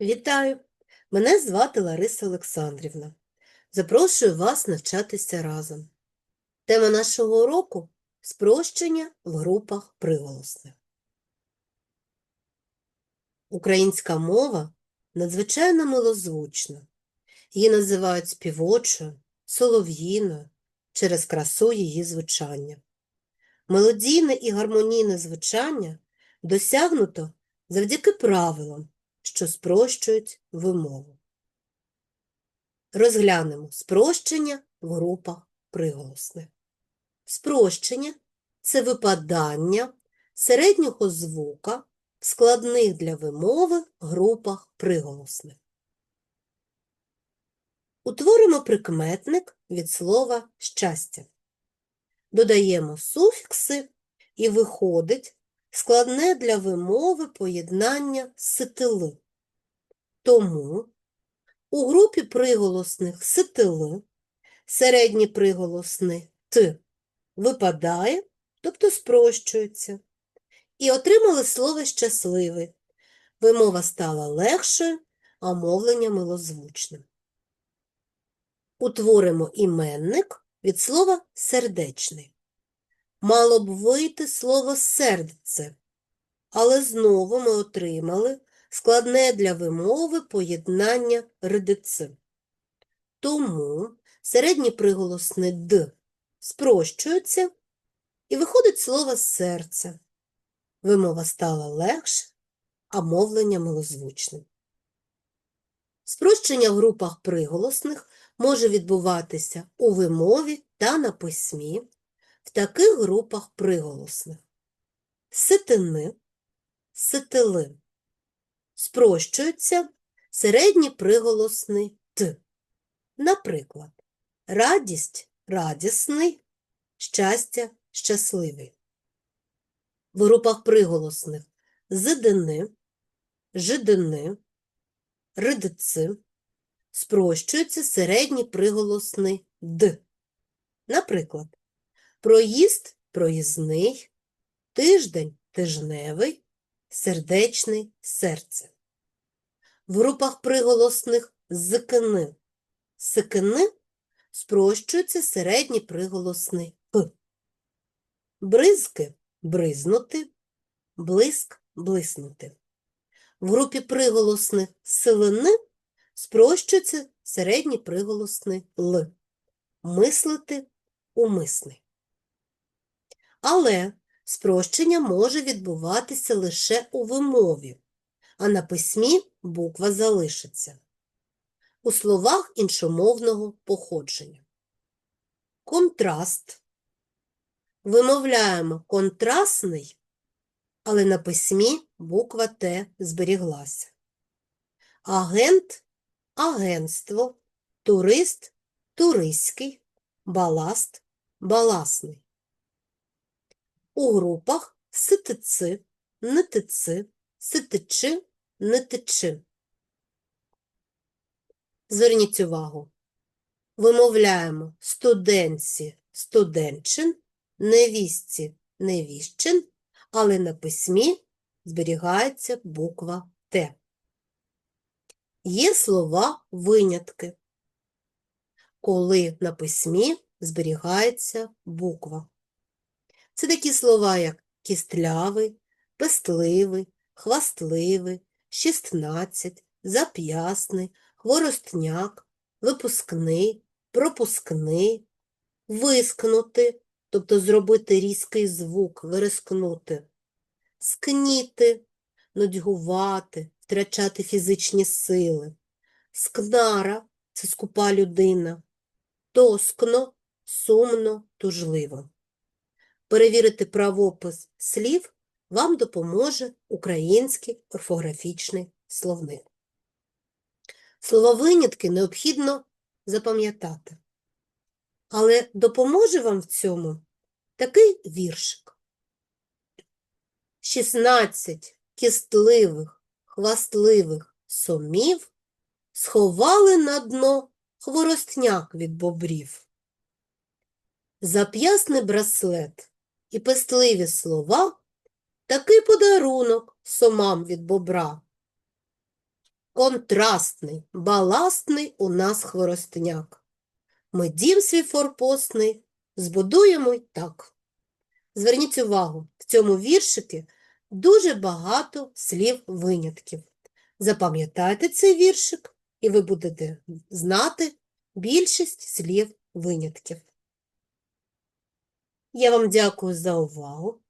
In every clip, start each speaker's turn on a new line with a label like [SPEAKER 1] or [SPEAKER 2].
[SPEAKER 1] Вітаю! Мене звати Лариса Олександрівна. Запрошую вас навчатися разом. Тема нашого уроку – спрощення в групах приголосних. Українська мова надзвичайно милозвучна. Її називають співочою, солов'їною через красу її звучання. Мелодійне і гармонійне звучання досягнуто завдяки правилам, що спрощують вимову. Розглянемо спрощення в групах приголосних. Спрощення – це випадання середнього звука в складних для вимови групах приголосних. Утворимо прикметник від слова щастя. Додаємо суфікси і виходить складне для вимови поєднання ситили. Тому у групі приголосних ситили середній приголосний т випадає, тобто спрощується, і отримали слово щасливий. Вимова стала легшою, а мовлення милозвучним. Утворимо іменник від слова сердечний. Мало б вийти слово сердце, але знову ми отримали складне для вимови поєднання редици. Тому середній приголосний д спрощується і виходить слово серце. Вимова стала легше, а мовлення милозвучним. Спрощення в групах приголосних може відбуватися у вимові та на письмі в таких групах приголосних. Ситини, ситили. Спрощується середній приголосний т. Наприклад, радість радісний, щастя щасливий. В групах приголосних зидини, жидини, ридици спрощується середній приголосний д. Наприклад, проїзд проїзний, тиждень тижневий, сердечний серце. В групах приголосних зикини, сикини спрощується середній приголосний п. Бризки бризнути, блиск блиснути. В групі приголосних силини спрощується середній приголосний л. Мислити умисний. Але спрощення може відбуватися лише у вимові, а на письмі буква залишиться. У словах іншомовного походження. Контраст. Вимовляємо контрастний, але на письмі буква Т зберіглася. Агент агентство, турист туристський, баласт баласний. У групах ситици, нитици, ситичи, нитичи. Зверніть увагу. Вимовляємо студентці, студентчин, невістці, невіщин, але на письмі зберігається буква Т. Є слова винятки, коли на письмі зберігається буква. Це такі слова, як кістлявий, пестливий, хвастливий, шістнадцять, зап'ясний, хворостняк, випускний, пропускний, вискнути, тобто зробити різкий звук, вирискнути, скніти, нудьгувати, втрачати фізичні сили, скнара це скупа людина, тоскно, сумно, тужливо. Перевірити правопис слів вам допоможе український орфографічний словник. Слововинятки необхідно запам'ятати. Але допоможе вам в цьому такий віршик. 16 кістливих, хвастливих сомів сховали на дно хворостняк від бобрів. Зап'ясний браслет і пестливі слова такий подарунок сомам від бобра. контрастний, баластний у нас хворостняк. Ми дім свій форпостний збудуємо й так. Зверніть увагу, в цьому віршикі дуже багато слів винятків. Запам'ятайте цей віршик, і ви будете знати більшість слів винятків. Я вам дякую за увагу.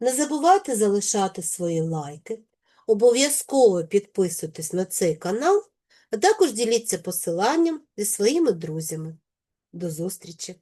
[SPEAKER 1] Не забувайте залишати свої лайки. Обов'язково підписуйтесь на цей канал, а також діліться посиланням зі своїми друзями. До зустрічі!